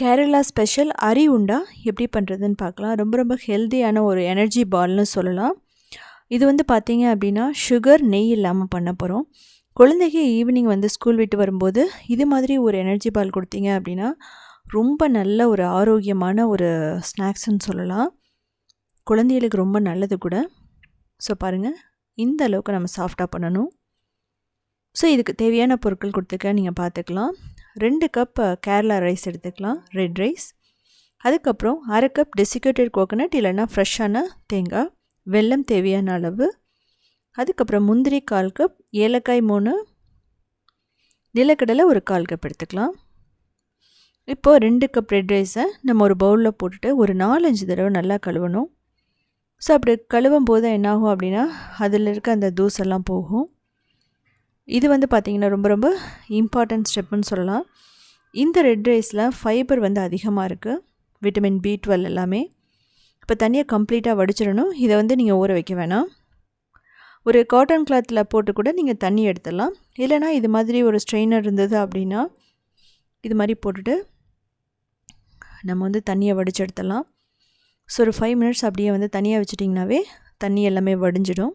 Kerala special அரி உண்டா? எப்படி பண்ணுறதுன்னு பார்க்கலாம். ரொம்ப ரொம்ப ஹெல்த்தியான ஒரு எனர்ஜி பால்னு சொல்லலாம். இது வந்து பார்த்தீங்க அப்படின்னா சுகர் நெய் இல்லாமல் பண்ண போகிறோம் குழந்தைக்கு ஈவினிங் வந்து ஸ்கூல் விட்டு வரும்போது இது மாதிரி ஒரு எனர்ஜி பால் கொடுத்தீங்க அப்படின்னா ரொம்ப நல்ல ஒரு ஆரோக்கியமான ஒரு ஸ்நாக்ஸ்ன்னு சொல்லலாம். குழந்தைகளுக்கு ரொம்ப நல்லது கூட. ஸோ பாருங்கள் இந்த அளவுக்கு நம்ம சாஃப்டாக பண்ணணும். ஸோ இதுக்கு தேவையான பொருட்கள் கொடுத்துக்க நீங்கள் பார்த்துக்கலாம். ரெண்டு கப் கேரளா ரைஸ் எடுத்துக்கலாம் ரெட் ரைஸ் அதுக்கப்புறம் அரை கப் டெசிகேட்டட் கோகோனட் இல்லைன்னா ஃப்ரெஷ்ஷான தேங்காய். வெல்லம் தேவையான அளவு. அதுக்கப்புறம் முந்திரி கால் கப் ஏலக்காய் மூணு நிலக்கடலை ஒரு கால் கப் எடுத்துக்கலாம். இப்போது ரெண்டு கப் ரெட் ரைஸை நம்ம ஒரு பவுலில் போட்டுட்டு ஒரு நாலஞ்சு தடவை நல்லா கழுவணும். ஸோ அப்படி கழுவும் போது என்னாகும் அப்படின்னா அதில் இருக்க அந்த தூசெல்லாம் போகும். இது வந்து பார்த்திங்கன்னா ரொம்ப ரொம்ப இம்பார்ட்டன்ட் ஸ்டெப்புன்னு சொல்லலாம். இந்த ரெட் ரைஸில் ஃபைபர் வந்து அதிகமாக இருக்குது விட்டமின் பி டுவெல் எல்லாமே. இப்போ தண்ணியை கம்ப்ளீட்டாக வடிச்சிடணும். இதை வந்து நீங்கள் ஊற வைக்க வேணாம். ஒரு காட்டன் கிளாத்தில் போட்டு கூட நீங்கள் தண்ணி எடுத்துடலாம். இல்லைனா இது மாதிரி ஒரு ஸ்ட்ரெயினர் இருந்தது அப்படின்னா இது மாதிரி போட்டுட்டு நம்ம வந்து தண்ணியை வடிச்சு எடுத்துடலாம். ஸோ ஒரு ஃபைவ் மினிட்ஸ் அப்படியே வந்து தனியாக வச்சிட்டிங்கனாவே தண்ணி எல்லாமே வடிஞ்சிடும்.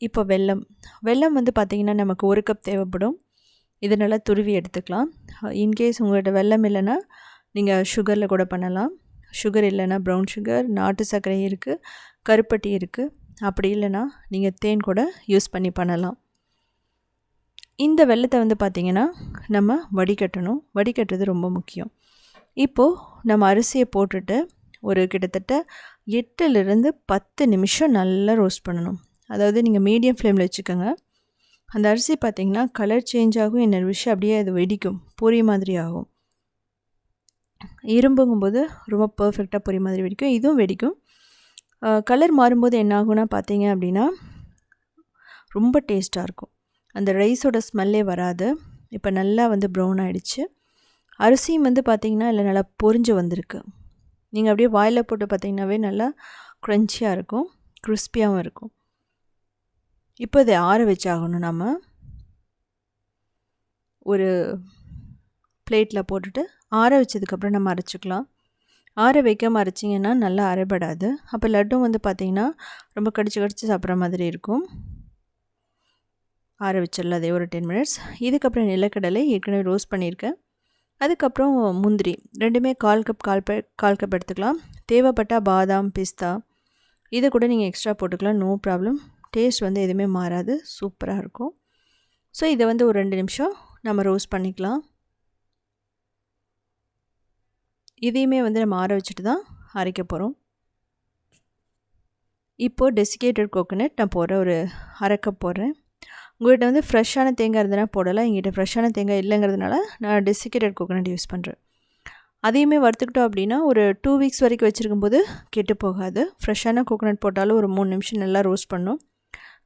இப்போ வெல்லம். வெல்லம் வந்து பார்த்திங்கன்னா நமக்கு ஒரு கப் தேவைப்படும். இதை நல்லா துருவி எடுத்துக்கலாம். இன்கேஸ் உங்கள்கிட்ட வெல்லம் இல்லைன்னா நீங்கள் சுகரில் கூட பண்ணலாம். சுகர் இல்லைன்னா ப்ரௌன் சுகர் நாட்டு சர்க்கரை இருக்குது கருப்பட்டி இருக்குது அப்படி இல்லைன்னா நீங்கள் தேன் கூட யூஸ் பண்ணி பண்ணலாம். இந்த வெள்ளத்தை வந்து பார்த்திங்கன்னா நம்ம வடிகட்டணும். வடிகட்டுறது ரொம்ப முக்கியம். இப்போது நம்ம அரிசியை போட்டுட்டு ஒரு கிட்டத்தட்ட எட்டுலேருந்து பத்து நிமிஷம் நல்லா ரோஸ்ட் பண்ணணும். அதாவது நீங்கள் மீடியம் ஃப்ளேமில் வச்சுக்கோங்க. அந்த அரிசி பார்த்திங்கன்னா கலர் சேஞ்ச் ஆகும் என்ன விஷயம் அப்படியே அது வெடிக்கும் பொரி மாதிரி ஆகும். இரும்புங்கும்போது ரொம்ப பர்ஃபெக்டாக பொரி மாதிரி வெடிக்கும் இதுவும் வெடிக்கும். கலர் மாறும்போது என்ன ஆகும்னா பார்த்தீங்க அப்படின்னா ரொம்ப டேஸ்ட்டாக இருக்கும். அந்த ரைஸோட ஸ்மெல்லே வராது. இப்போ நல்லா வந்து ப்ரௌன் ஆகிடுச்சு அரிசியும் வந்து பார்த்திங்கன்னா இல்லை நல்லா பொரிஞ்சு வந்திருக்கு. நீங்கள் அப்படியே வாயில் போட்டு பார்த்திங்கனாவே நல்லா க்ரன்ச்சியாக இருக்கும் க்ரிஸ்பியாகவும் இருக்கும். இப்போ இதை ஆற வச்சாகணும் நம்ம. ஒரு பிளேட்டில் போட்டுட்டு ஆற வச்சதுக்கப்புறம் நம்ம அரைச்சிக்கலாம். ஆற வைக்காமல் அரைச்சிங்கன்னா நல்லா அரைபடாது. அப்போ லட்டும் வந்து பார்த்திங்கன்னா ரொம்ப கடிச்சு கடிச்சு சாப்பிட்ற மாதிரி இருக்கும். ஆற வச்சிடலாம் அதே ஒரு டென் மினிட்ஸ் இதுக்கப்புறம் நிலக்கடலை ஏற்கனவே ரோஸ்ட் பண்ணியிருக்கேன். அதுக்கப்புறம் முந்திரி ரெண்டுமே கால் கப் கால் ப கால் கப் எடுத்துக்கலாம். தேவைப்பட்டால் பாதாம் பிஸ்தா. இதை கூட நீங்கள் எக்ஸ்ட்ரா போட்டுக்கலாம். நோ ப்ராப்ளம் டேஸ்ட் வந்து எதுவுமே மாறாது. சூப்பராக இருக்கும். ஸோ இதை வந்து ஒரு ரெண்டு நிமிஷம் நம்ம ரோஸ்ட் பண்ணிக்கலாம். இதையுமே வந்து நம்ம ஆற வச்சுட்டு தான் அரைக்க போகிறோம் இப்போது டெசிகேட்டட் கோகோனட் நான் போடுறேன் ஒரு அரைக்க போடுறேன் உங்கள்கிட்ட வந்து ஃப்ரெஷ்ஷான தேங்காய் இருந்ததுனா போடலாம். எங்கிட்ட ஃப்ரெஷ்ஷான தேங்காய் இல்லைங்கிறதுனால நான் டெசிகேட்டட் கோகோனட் யூஸ் பண்ணுறேன் அதையுமே வறுத்துக்கிட்டோம் அப்படின்னா ஒரு டூ வீக்ஸ் வரைக்கும் வச்சுருக்கும் போது கெட்டு போகாது. ஃப்ரெஷ்ஷான கோகோனட் போட்டாலும் ஒரு மூணு நிமிஷம் நல்லா ரோஸ்ட் பண்ணும்.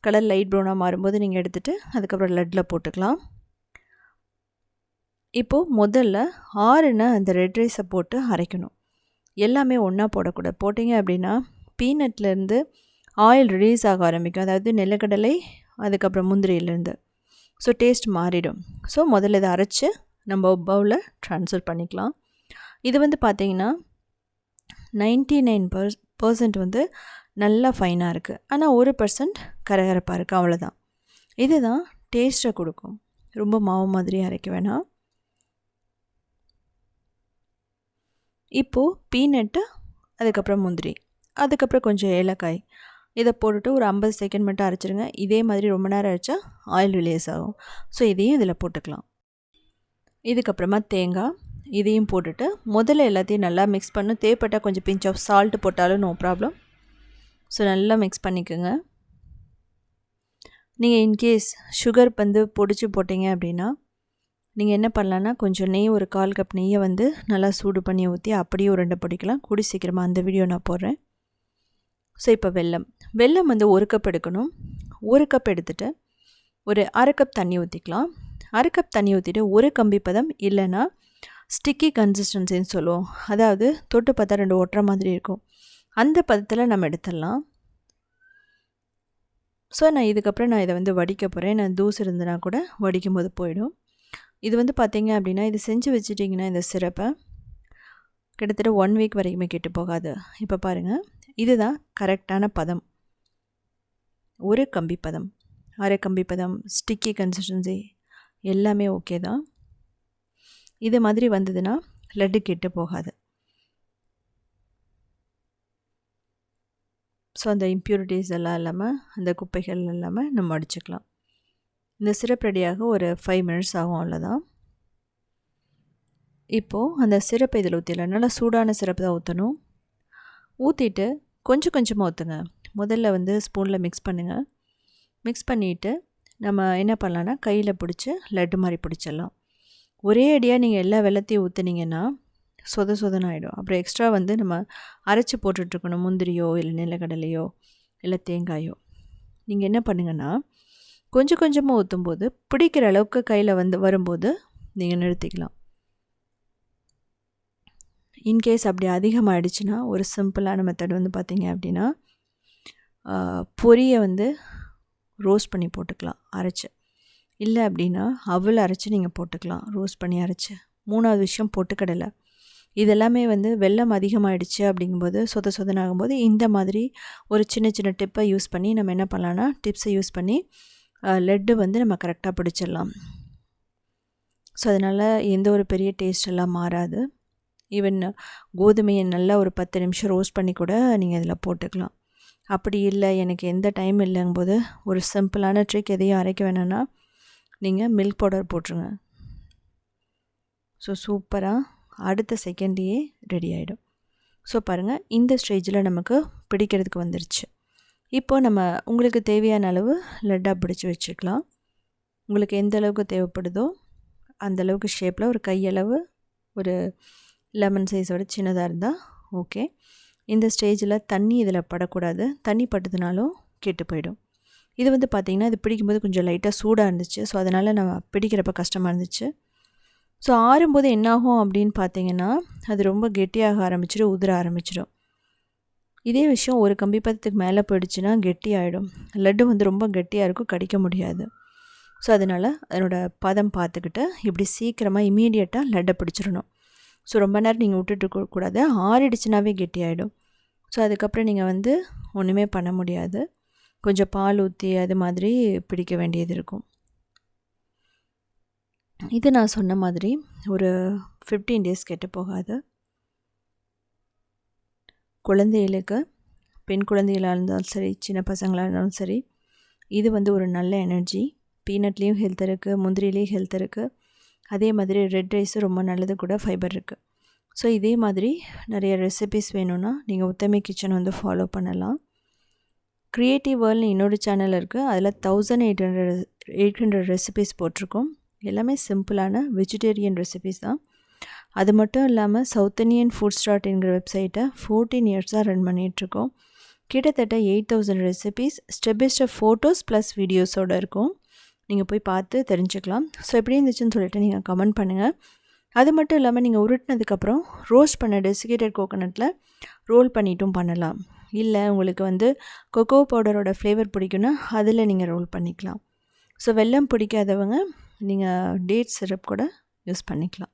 கலர் லைட் ப்ரௌனாக மாறும்போது நீங்கள் எடுத்துகிட்டு அதுக்கப்புறம் லட்டில் போட்டுக்கலாம். இப்போது முதல்ல ஆறுன அந்த ரெட் ரைஸை போட்டு அரைக்கணும். எல்லாமே ஒன்றா போடக்கூடாது. போட்டிங்க அப்படின்னா பீனட்லேருந்து ஆயில் ரிலீஸ் ஆக ஆரம்பிக்கும். அதாவது நிலக்கடலை அதுக்கப்புறம் முந்திரியிலேருந்து ஸோ டேஸ்ட் மாறிடும். ஸோ முதல்ல இதை அரைச்சி நம்ம பவுலில் ட்ரான்ஸ்ஃபர் பண்ணிக்கலாம். இது வந்து பார்த்திங்கன்னா நைன்ட்டி நைன் பர் பர்சன்ட் வந்து நல்லா ஃபைனாக இருக்குது ஆனால் ஒரு பர்சன்ட் கரகரப்பாக இருக்குது அவ்வளோதான் இதுதான் டேஸ்ட்டை கொடுக்கும். ரொம்ப மாவு மாதிரி அரைக்க வேணாம். இப்போது பீனட்டு அதுக்கப்புறம் முந்திரி. அதுக்கப்புறம் கொஞ்சம் ஏலக்காய். இதை போட்டுட்டு ஒரு ஐம்பது செகண்ட் மட்டும் அரைச்சிருங்க. இதே மாதிரி ரொம்ப நேரம் அரைச்சா ஆயில் ரிலீஸ் ஆகும். ஸோ இதையும் இதில் போட்டுக்கலாம். இதுக்கப்புறமா தேங்காய். இதையும் போட்டுட்டு முதல்ல எல்லாத்தையும் நல்லா மிக்ஸ் பண்ணும் தேவைப்பட்டால் கொஞ்சம் பிஞ்ச் ஆஃப் சால்ட்டு போட்டாலும் நோ ப்ராப்ளம் ஸோ நல்லா மிக்ஸ் பண்ணிக்கோங்க. நீங்கள் இன்கேஸ் சுகர் வந்து பொடிச்சு போட்டிங்க அப்படின்னா நீங்கள் என்ன பண்ணலான்னா கொஞ்சம் நெய் ஒரு கால் கப் நெய்யை வந்து நல்லா சூடு பண்ணி ஊற்றி அப்படியே உருண்டை பிடிக்கலாம். கூடி சீக்கிரமாக அந்த வீடியோ நான் போடுறேன். ஸோ இப்போ வெல்லம். வெல்லம் வந்து ஒரு கப் எடுக்கணும். ஒரு கப் எடுத்துகிட்டு ஒரு அரை கப் தண்ணி ஊற்றிக்கலாம் அரை கப் தண்ணி ஊற்றிட்டு ஒரு கம்பி பதம் இல்லைன்னா ஸ்டிக்கி கன்சிஸ்டன்சின்னு சொல்லுவோம். அதாவது தொட்டு பார்த்தா ரெண்டு ஒட்டுற மாதிரி இருக்கும். அந்த பதத்தில் நம்ம எடுத்துடலாம். ஸோ நான் இதுக்கப்புறம் நான் இதை வந்து வடிக்க போகிறேன் நான் தூசு இருந்தனா கூட வடிக்கும் போது போயிடும். இது வந்து பார்த்திங்க அப்படின்னா இது செஞ்சு வச்சுட்டிங்கன்னா இந்த சிறப்பை கிட்டத்தட்ட ஒன் வீக் வரைக்குமே கெட்டு போகாது. இப்போ பாருங்கள் இதுதான் கரெக்டான பதம். ஒரு கம்பி பதம். அரை கம்பி பதம் ஸ்டிக்கி கன்சிஸ்டன்சி எல்லாமே ஓகே தான். இது மாதிரி வந்ததுன்னா லட்டு கெட்டு போகாது. ஸோ அந்த இம்ப்யூரிட்டிஸ் எல்லாம் இல்லாமல் அந்த குப்பைகள் இல்லாமல் நம்ம அடிச்சுக்கலாம். இந்த சிரப் ரெடியாக ஒரு ஃபைவ் மினிட்ஸ் ஆகும் அவ்வளோதான் இப்போது அந்த சிரப்பை இதில் ஊற்றிடலாம் நல்லா சூடான சிரப்பு தான் ஊற்றணும் ஊற்றிட்டு கொஞ்சம் கொஞ்சமாக ஊற்றுங்க முதல்ல வந்து ஸ்பூனில் மிக்ஸ் பண்ணுங்கள் மிக்ஸ் பண்ணிவிட்டு நம்ம என்ன பண்ணலான்னா கையில் பிடிச்சி லட்டு மாதிரி பிடிச்சிடலாம். ஒரே அடியாக நீங்கள் எல்லா வெள்ளத்தையும் ஊற்றுனீங்கன்னா சொத சொதன்னு ஆகிடும் அப்புறம் எக்ஸ்ட்ரா வந்து நம்ம அரைச்சி போட்டுட்ருக்கணும். முந்திரியோ இல்லை நிலக்கடலையோ இல்லை தேங்காயோ. நீங்கள் என்ன பண்ணுங்கன்னா கொஞ்சம் கொஞ்சமாக ஊற்றும்போது பிடிக்கிற அளவுக்கு கையில் வந்து வரும்போது நீங்கள் நிறுத்திக்கலாம். இன்கேஸ் அப்படி அதிகமாகிடுச்சுன்னா ஒரு சிம்பிளான மெத்தட் வந்து பார்த்திங்க அப்படின்னா பொரியை வந்து ரோஸ்ட் பண்ணி போட்டுக்கலாம் அரைச்சி. இல்லை அப்படின்னா அவள் அரைச்சி நீங்கள் போட்டுக்கலாம் ரோஸ்ட் பண்ணி அரைச்சி. மூணாவது விஷயம் பொட்டுக்கடலை. இதெல்லாமே வந்து வெள்ளம் அதிகமாகிடுச்சு அப்படிங்கும்போது சொத சொதனாகும்போது இந்த மாதிரி ஒரு சின்ன சின்ன டிப்பை யூஸ் பண்ணி நம்ம என்ன பண்ணலான்னா டிப்ஸை யூஸ் பண்ணி லெட்டு வந்து நம்ம கரெக்டாக பிடிச்சிடலாம். ஸோ அதனால் எந்த ஒரு பெரிய டேஸ்ட் எல்லாம் மாறாது. ஈவன் கோதுமையை நல்லா ஒரு பத்து நிமிஷம் ரோஸ்ட் பண்ணி கூட நீங்கள் இதில் போட்டுக்கலாம். அப்படி இல்லை எனக்கு எந்த டைம் இல்லைங்கும்போது ஒரு சிம்பிளான ட்ரிக் எதையும் அரைக்க வேணாம்னா நீங்கள் மில்க் பவுடர் போட்டுருங்க. ஸோ சூப்பராக அடுத்த செகண்டையே ரெடி ஆகிடும் ஸோ பாருங்கள் இந்த ஸ்டேஜில் நமக்கு பிடிக்கிறதுக்கு வந்துருச்சு. இப்போது நம்ம உங்களுக்கு தேவையான அளவு லட்டாக பிடிச்சி வச்சுக்கலாம். உங்களுக்கு எந்த அளவுக்கு தேவைப்படுதோ அந்த அளவுக்கு ஷேப்பில் ஒரு கையளவு ஒரு லெமன் சைஸோட சின்னதாக இருந்தால் ஓகே இந்த ஸ்டேஜில் தண்ணி இதில் படக்கூடாது. தண்ணி பட்டதுனாலும் கெட்டு போயிடும். இது வந்து பார்த்திங்கன்னா இது பிடிக்கும்போது கொஞ்சம் லைட்டாக சூடாக இருந்துச்சு. ஸோ அதனால் நம்ம பிடிக்கிறப்ப கஷ்டமாக இருந்துச்சு. ஸோ ஆறும்போது என்னாகும் அப்படின்னு பார்த்தீங்கன்னா அது ரொம்ப கெட்டியாக ஆரம்பிச்சிடும் உதிர ஆரம்பிச்சிடும். இதே விஷயம் ஒரு கம்பி பதத்துக்கு மேலே போயிடுச்சுன்னா கெட்டி ஆகிடும் லட்டு வந்து ரொம்ப கெட்டியாக இருக்கும் கடிக்க முடியாது. ஸோ அதனால் அதனோட பதம் பார்த்துக்கிட்டு இப்படி சீக்கிரமாக இமீடியட்டாக லட்டை பிடிச்சிடணும். ஸோ ரொம்ப நேரம் நீங்கள் விட்டுட்டு கூடாது. ஆறிடுச்சுனாவே கெட்டி ஆகிடும் ஸோ அதுக்கப்புறம் நீங்கள் வந்து ஒன்றுமே பண்ண முடியாது. கொஞ்சம் பால் ஊற்றி அது மாதிரி பிடிக்க வேண்டியது இருக்கும். இது நான் சொன்ன மாதிரி ஒரு ஃபிஃப்டீன் டேஸ் கெட்டு போகாது. குழந்தைகளுக்கு பெண் குழந்தைகளாக இருந்தாலும் சரி சின்ன பசங்களாக இருந்தாலும் சரி இது வந்து ஒரு நல்ல எனர்ஜி பீனட்லேயும் ஹெல்த் இருக்குது முந்திரிலேயும் ஹெல்த் இருக்குது அதே மாதிரி ரெட் ரைஸும் ரொம்ப நல்லது கூட ஃபைபர் இருக்குது ஸோ இதே மாதிரி நிறைய ரெசிபிஸ் வேணும்னா நீங்கள் உத்தமி கிச்சன் வந்து ஃபாலோ பண்ணலாம். க்ரியேட்டிவ் வேர்ல்ட்னு இன்னொரு சேனல் இருக்குது அதில் thousand eight hundred eight hundred recipes போட்டிருக்கோம். எல்லாமே சிம்பிளான வெஜிடேரியன் ரெசிபிஸ் தான். அது மட்டும் இல்லாமல் சவுத் இண்டியன் ஃபுட் ஸ்டார்ட்ங்கிற வெப்சைட்டை ஃபோர்டீன் இயர்ஸாக ரன் பண்ணிகிட்ருக்கோம் கிட்டத்தட்ட eight thousand recipes step by step photos plus வீடியோஸோடு இருக்கும். நீங்கள் போய் பார்த்து தெரிஞ்சுக்கலாம். ஸோ எப்படி இருந்துச்சுன்னு சொல்லிட்டு நீங்கள் கமெண்ட் பண்ணுங்கள் அது மட்டும் இல்லாமல் நீங்கள் உருட்டினதுக்கப்புறம் ரோஸ்ட் பண்ண டெசிகேட்டட் கோகோனட்டில் ரோல் பண்ணிட்டும் பண்ணலாம். இல்லை உங்களுக்கு வந்து கொக்கோ பவுடரோட ஃப்ளேவர் பிடிக்குன்னா அதில் நீங்கள் ரோல் பண்ணிக்கலாம். ஸோ வெல்லம் பிடிக்காதவங்க நீங்கள் டேட் சிரப் கூட யூஸ் பண்ணிக்கலாம்.